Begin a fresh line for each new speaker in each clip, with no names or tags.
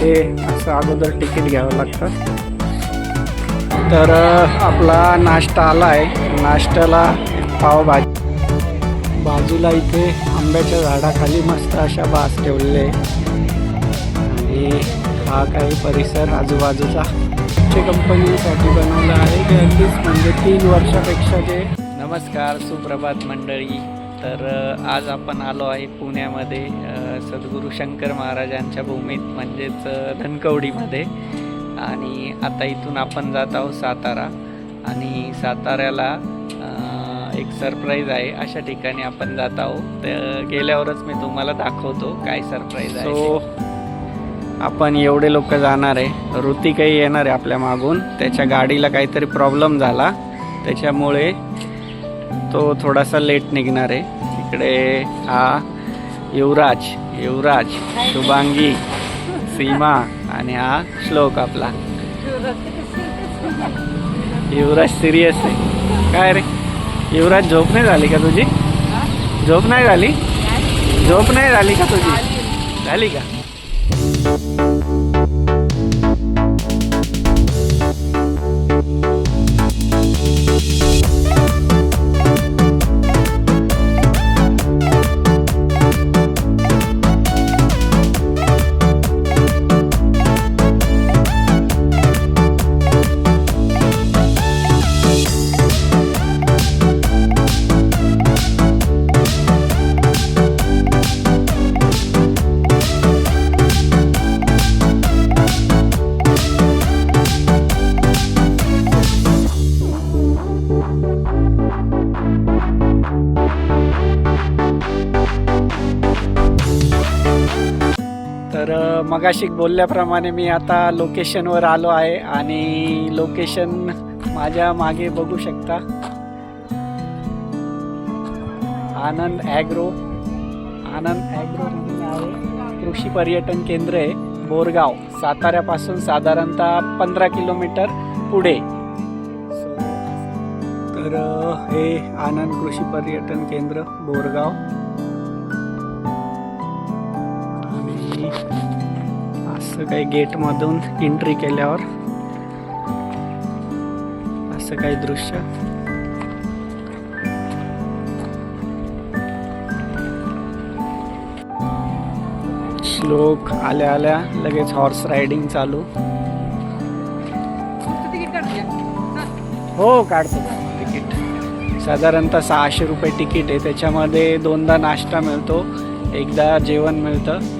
इथे असं अगोदर तिकीट घ्यावं लागतं. तर आपला नाश्ता आला आहे. नाश्त्याला पावभाजी. बाजूला इथे आंब्याच्या झाडाखाली मस्त अशा बास ठेवलेले आणि हा काही परिसर आजूबाजूचा कंपनीसाठी बनवला आहे. अगदीच म्हणजे तीन वर्षापेक्षा जे नमस्कार सुप्रभात मंडळी. तर आज आपण आलो आहे पुण्यामध्ये सद्गुरु सद्गुरू शंकर महाराजांच्या भूमीत म्हणजेच धनकवडीमध्ये. आणि आता इथून आपण जात आहोत सातारा. आणि साताऱ्याला एक सरप्राईज आहे. अशा ठिकाणी आपण जात आहोत. तर गेल्यावरच मी तुम्हाला दाखवतो काय सरप्राईज आहे. सो आपण एवढे लोक जाणार आहे. ऋतिकही काही येणार आहे आपल्या मागून. त्याच्या गाडीला काहीतरी प्रॉब्लेम झाला. त्याच्यामुळे तो थोडासा लेट निघणार आहे. इकडे हा युवराज युवराज शुभांगी सीमा आणि हा श्लोक आपला. युवराज सिरियस आहे. काय रे? युवराज झोप नाही झाली का तुझी? झोप नाही झाली? झोप नाही झाली का तुझी? झाली का? तर मगाशी बोलल्याप्रमाणे मी आता लोकेशनवर आलो आहे आणि लोकेशन माझ्या मागे बघू शकता. आनंद ॲग्रो. आनंद ॲग्रो म्हणून आहे. कृषी पर्यटन केंद्र आहे बोरगाव. साताऱ्यापासून साधारणतः पंधरा किलोमीटर पुढे. तर हे आनंद कृषी पर्यटन केंद्र बोरगाव. असं काही गेटमधून एंट्री केल्यावर असं काही दृश्य. श्लोक आल्या आल्या लगेच हॉर्स रायडिंग चालू. हो काढतो. तिकीट. साधारणतः सहाशे रुपये तिकीट आहे. त्याच्यामध्ये दोनदा नाश्ता मिळतो. एकदा जेवण मिळतं.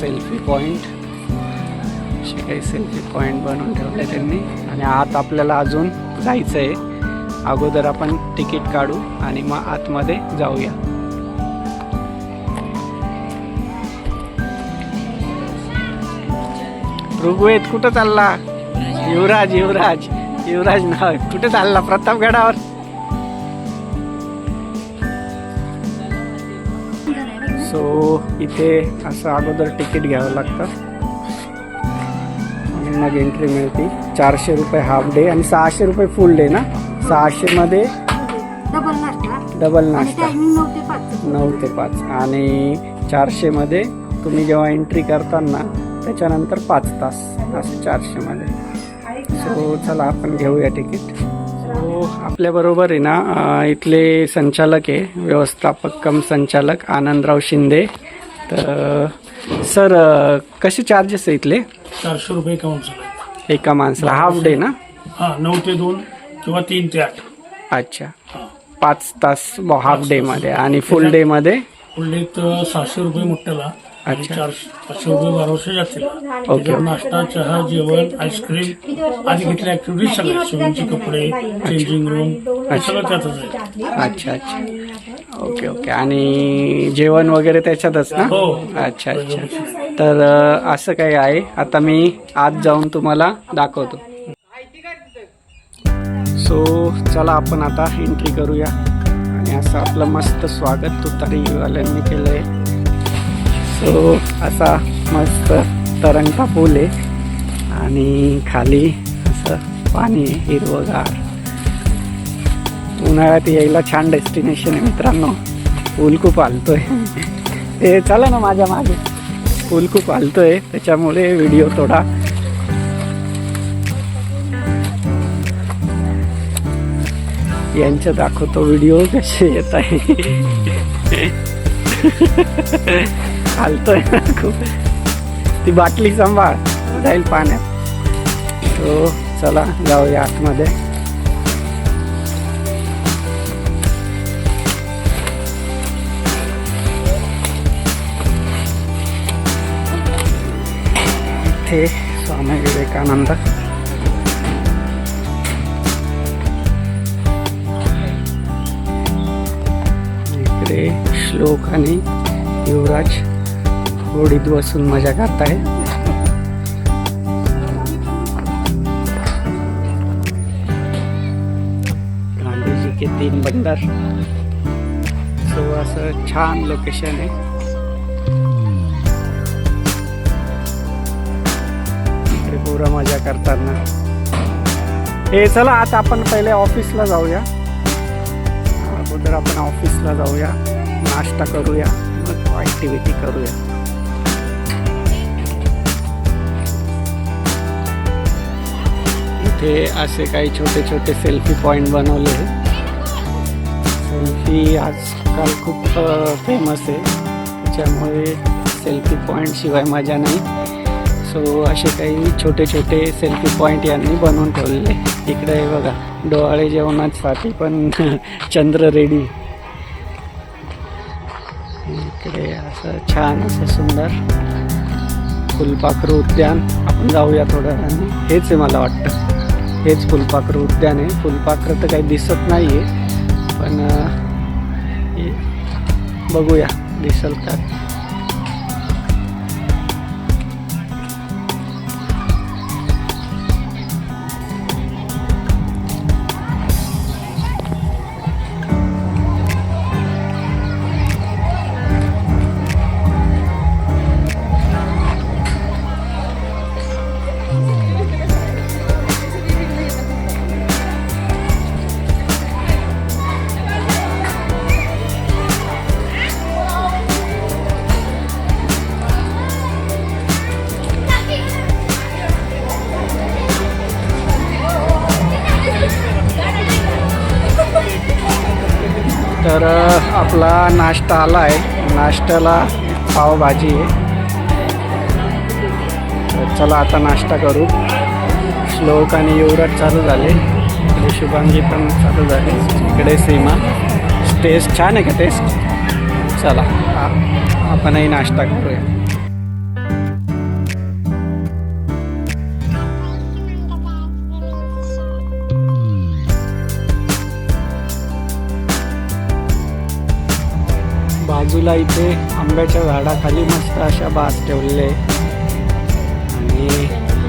सेल्फी पॉईंट असे काही सेल्फी पॉईंट बनवून ठेवले त्यांनी. आणि आत आपल्याला अजून जायचं आहे अगोदर आपण तिकीट काढू आणि मग आतमध्ये जाऊया. ऋग्वेद कुठं चालला? युवराज युवराज. युवराज नाव. कुठे चालला? प्रतापगडावर? सो इथे असं अगोदर तिकीट घ्यावं लागतं. आणि मग एंट्री मिळते. चारशे रुपये हाफ डे आणि सहाशे रुपये फुल डे ना? सहाशेमध्ये
डबल नाश्ता. नऊ ते पाच.
आणि चारशेमध्ये तुम्ही जेव्हा एंट्री करताना त्याच्यानंतर पाच तास. असं चारशेमध्ये सो चला आपण घेऊया तिकीट. आपल्याबरोबर आहे ना इथले संचालक आहे व्यवस्थापक कम संचालक आनंदराव शिंदे. तर सर कसे चार्जेस आहे इथले?
चारशे रुपये एका माणसाला.
एका माणसाला. हाफ डे ना?
हा नऊ ते दोन किंवा तीन ते आठ.
अच्छा. पाच तास हाफ डेमध्ये आणि फुल डेमध्ये
फुल डे तर सहाशे रुपये मोठ्याला. आणि
अच्छा.
चारशे पाचशे रुपये बाराशे जातील.
ओके
त्याच्यात नाश्ता चहा जेवण आईस्क्रीम आधी घेतल्या ऍक्टिव्हिटीज सगळ्या स्विमिंगचे कपडे चेंजिंग रूम हे सगळं त्यातच आहे.
अच्छा अच्छा. Okay okay. आणि जेवण वगैरे त्याच्यातच ना?
हो.
अच्छा अच्छा. तर असं काही आहे. आता मी आज जाऊन तुम्हाला दाखवतो. सो चला आपण आता एंट्री करूया. आणि असं आपलं मस्त स्वागत तुतारीवाल्यांनी केलं आहे सो असा मस्त तरंगता पूल आहे. आणि खाली असं पाणी आहे हिरवंगार. उन्हाळ्यात यायला छान डेस्टिनेशन आहे मित्रांनो. पूल खूप आलतोय. ते चला ना माझ्या मागे. पूल खूप आलतोय त्याच्यामुळे व्हिडिओ थोडा यांच्या दाखवतो व्हिडिओ कसे येत आहे. हलतोय ना खूप. ती बाटली सांभाळ. जाईल पाण्यात. तो चला जाऊया आतमध्ये. इथे स्वामी विवेकानंद. श्लोक आणि युवराज. होडीत बसून मजा करताय गांधीजी के तीन बंदर. सो असं छान लोकेशन आहे. इकडे पोरं मजा करताना. हे चला आता आपण पहिले ऑफिसला जाऊया. अगोदर आपण ऑफिसला जाऊया. नाश्ता करूया. मग ॲक्टिव्हिटी करूया. इथे असे काही छोटे छोटे सेल्फी पॉईंट बनवले सेल्फी आजकाल खूप फेमस आहे. त्याच्यामुळे सेल्फी पॉईंट शिवाय मजा नाही. सो असे काही छोटे छोटे सेल्फी पॉईंट यांनी बनवून ठेवलेले इकडे बघा डोहाळे जेवणासाठी पण चंद्र रेडी इकडे असं छान असं सुंदर फुलपाखरू उद्यान. आपण जाऊया थोड्या वेळाने. हेच आहे मला वाटतं. हेच फुलपाखरू उद्यान आहे. फुलपाखरं तर काही दिसत नाही आहे पण बघूया दिसल का तर आपला नाश्ता आला आहे नाश्त्याला पावभाजी आहे. तर चला आता नाश्ता करू. श्लोक आणि युवराज चालू झाले. इकडे शुभांगी पण चालू झाले. इकडे सीमा. टेस्ट छान आहे का टेस्ट चला आ- आपणही नाश्ता करूया. बाजूला इथे आंब्याच्या झाडाखाली मस्त अशा बाग ठेवलेले आणि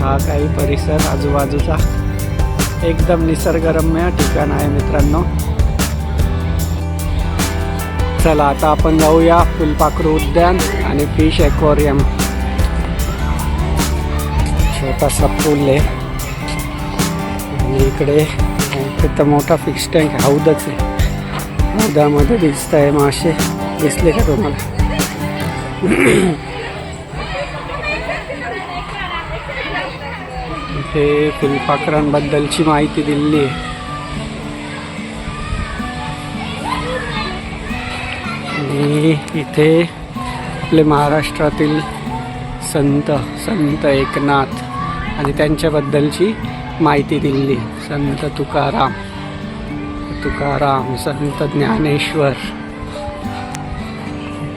हा काही परिसर आजूबाजूचा एकदम निसर्गरम्य ठिकाण आहे मित्रांनो. चला आता आपण जाऊया फुलपाखरू उद्यान आणि फिश एक्वॉरियम. छोटासा पूल आहे. आणि इकडे तिथं मोठा फिश टँक हौदच आहे. हौदामध्ये दिसत आहे मासे. दिसले का तुम्हाला? हे फुलपाखरांबद्दलची माहिती दिलेली आहे. आणि इथे आपले महाराष्ट्रातील संत संत एकनाथ आणि त्यांच्याबद्दलची माहिती दिली संत तुकाराम. तुकाराम संत ज्ञानेश्वर.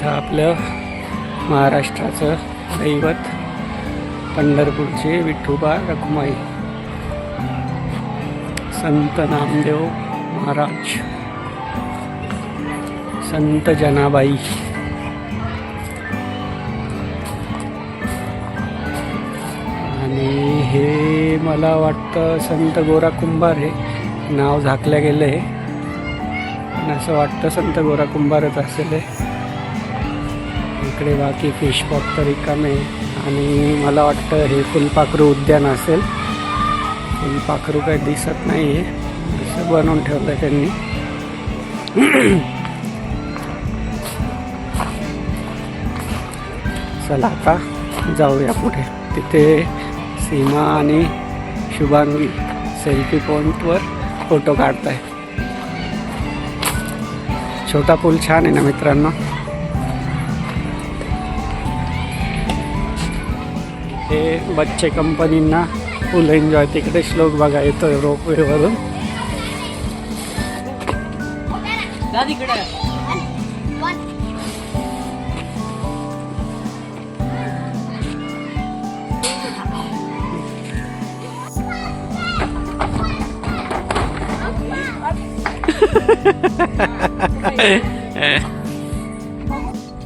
इथं आपलं महाराष्ट्राचं दैवत पंढरपूरचे विठोबा रखुमाई. संत नामदेव महाराज. संत जनाबाई. आणि हे मला वाटतं संत गोरा कुंभार हे नाव झाकलं गेलं आहे असं वाटतं संत गोरा कुंभारच असेल आहे इकडे बाकी फिश पॉट तर रिकामे आहे. आणि मला वाटतं हे फुलपाखरू उद्यान असेल. फुलपाखरू काही दिसत नाही आहे असं बनवून ठेवलं त्यांनी. चला आता जाऊया पुढे. तिथे सीमा आणि शुभांगी सेल्फी पॉईंटवर फोटो काढताय. छोटा पूल छान आहे ना मित्रांनो? हे बच्चे कंपनींना फुल एन्जॉय तिकडे श्लोक बघा येतोय रोपवेवरून.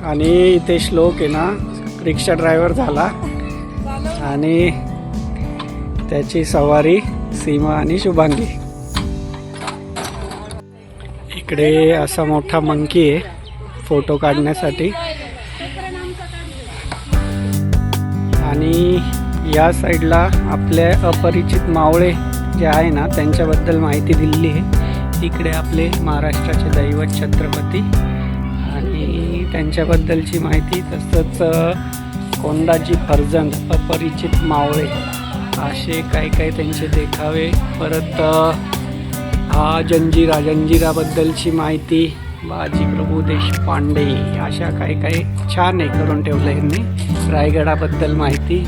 आणि इथे श्लोक आहे ना रिक्षा ड्रायव्हर झाला. आणि त्याची सवारी सीमा आणि शुभांगी. इकडे असा मोठा मंकी आहे फोटो काढण्यासाठी. आणि या साईडला आपले अपरिचित मावळे जे आहे ना त्यांच्याबद्दल माहिती दिलेली आहे. इकडे आपले महाराष्ट्राचे दैवत छत्रपती. आणि त्यांच्याबद्दलची माहिती तसंच कोंडाची फर्जंद अपरिचित मावळे. असे काही काही त्यांचे देखावे? परत हा जंजिरा जंजिराबद्दलची माहिती बाजी प्रभू देशपांडे. अशा काही काही छान हे करून ठेवलं यांनी. रायगडाबद्दल माहिती.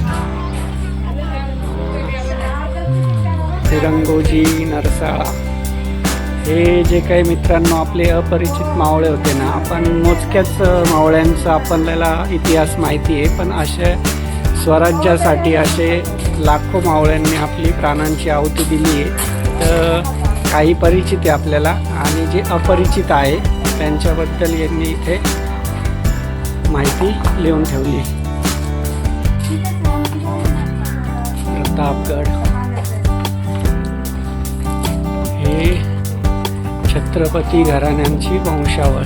तिरंगोजी नरसाळा. हे जे काही मित्रांनो आपले अपरिचित मावळे होते ना आपण मोजक्याच मावळ्यांचा आपल्याला इतिहास माहिती आहे पण असे स्वराज्यासाठी असे लाखो मावळ्यांनी आपली प्राणांची आहुती दिली आहे. तर काही परिचित आहे आपल्याला आणि जे अपरिचित आहे त्यांच्याबद्दल यांनी इथे माहिती लिहून ठेवली प्रतापगड. हे छत्रपती घराण्यांची वंशावळ.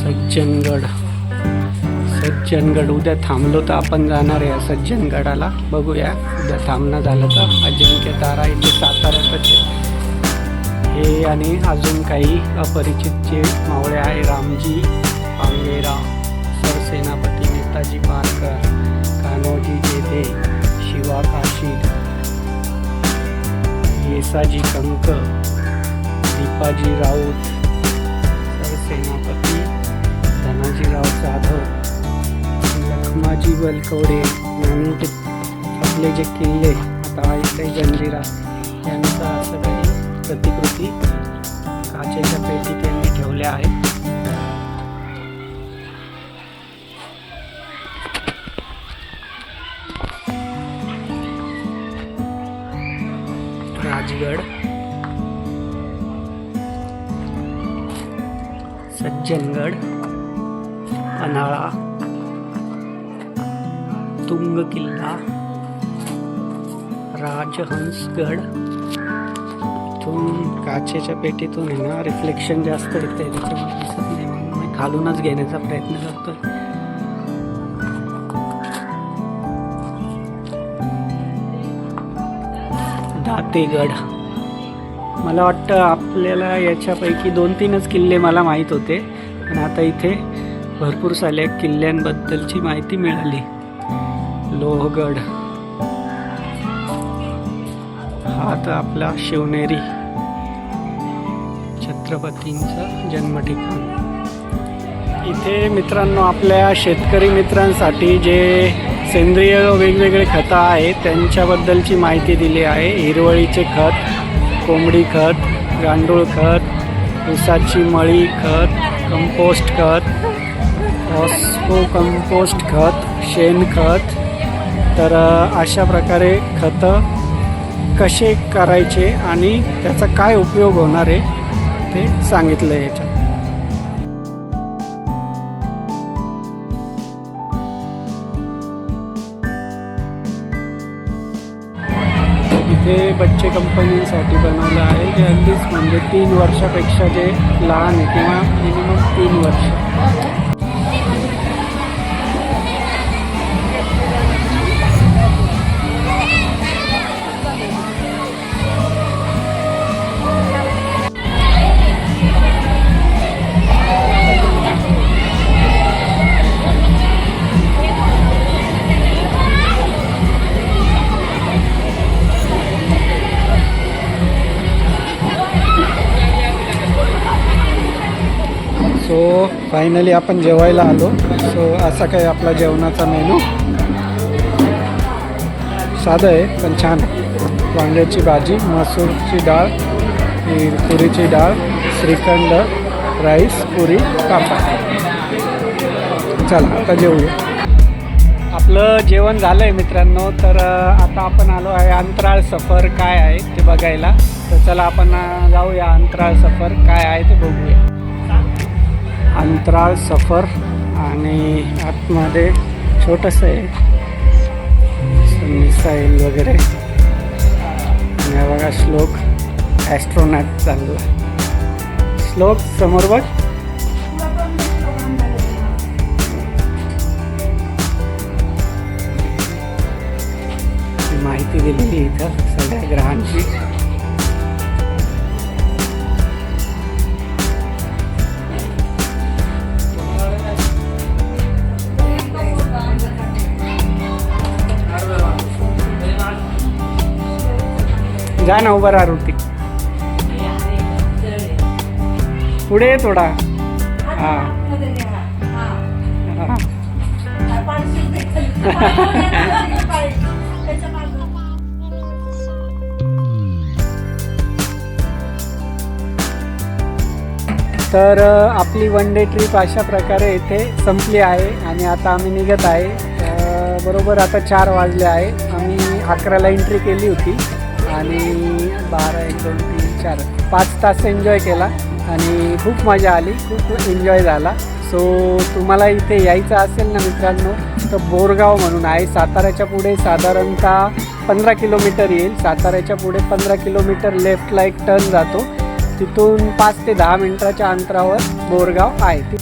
सज्जनगड. सज्जनगड उद्या थांबलो तर आपण जाणार आहे सज्जनगडाला. बघूया उद्या थांबणं झालं तर अजिंक्य तारा इथे साताऱ्यातच हे आणि अजून काही अपरिचितचे मावळे आहे रामजी पांगेराव येसाजी कंक दीपाजी राऊत सरसेनापती धनाजीराव जाधव लखमाजी बलकवडे आणि आपले जे किल्ले आता इथे जंजिरा यांचा असं काही प्रतिकृती काचेच्या पेटीत त्यांनी ठेवल्या आहेत. राजगड. सज्जनगड. पन्हाळा. तुंग किल्ला राजहंसगड. इथून काचेच्या पेटीतून आहे ना रिफ्लेक्शन जास्त येते त्याच्यामुळे दिसत नाही. म्हणून मी खालूनच घेण्याचा प्रयत्न करतोय. दातेगड मला वाटतं आपल्याला याच्यापैकी दोन तीनच किल्ले मला माहीत होते पण आता इथे भरपूर साऱ्या किल्ल्यांबद्दलची माहिती मिळाली. लोहगड. हा तर आपला शिवनेरी छत्रपतींचं जन्मठिकाण. इथे मित्रांनो आपल्या शेतकरी मित्रांसाठी जे सेंद्रिय वेगवेगळे खतं आहेत. त्यांच्याबद्दलची माहिती दिली आहे. हिरवळीचे खत कोंबडी खत गांडूळ खत ऊसाची मळी खत कंपोस्ट खत ऑस्को कंपोस्ट खत. शेणखत तर अशा प्रकारे खतं कसे करायचे आणि त्याचा काय उपयोग होणार आहे ते सांगितलं आहे याच्यात. कंपनीसाठी बनवलं आहे. जे अगदीच म्हणजे तीन वर्षापेक्षा जे लहान आहे किंवा मिनिमम तीन वर्ष. फायनली आपण जेवायला आलो. सो असा काही आपला जेवणाचा मेनू साधं आहे पण छान. वांग्याची भाजी मसूरची डाळ पुरीची तुरीची डाळ श्रीखंड राईस पुरी कापा चला आता जेवूया. आपलं जेवण झालं आहे मित्रांनो तर आता आपण आलो आहे अंतराळ सफर काय आहे ते बघायला. तर चला आपण जाऊया अंतराळ सफर काय आहे ते बघूया. अंतराळ सफर आणि आतमध्ये छोटंसं आहे मिसाईल वगैरे. आणि बघा श्लोक ॲस्ट्रोनॅट चालला श्लोक समोर बघ. माहिती दिलेली इथं सगळ्या ग्रहांची. ना उभा राहा ऋतिक पुढे ये थोडा. हां. तर आपली वन डे ट्रिप अशा प्रकारे इथे संपली आहे आणि आता आम्ही निघत आहे. बरोबर आता चार वाजले आहे. आम्ही अकराला एंट्री केली होती. आणि बारा एक दोन तीन चार पाच तास एन्जॉय केला आणि खूप मजा आली खूप एन्जॉय झाला. सो तुम्हाला इथे यायचं असेल ना मित्रांनो तर बोरगाव म्हणून आहे. साताऱ्याच्या पुढे साधारणतः पंधरा किलोमीटर येईल. साताऱ्याच्या पुढे पंधरा किलोमीटर लेफ्टला एक टर्न जातो. तिथून पाच ते दहा मिनटाच्या अंतरावर बोरगाव आहे.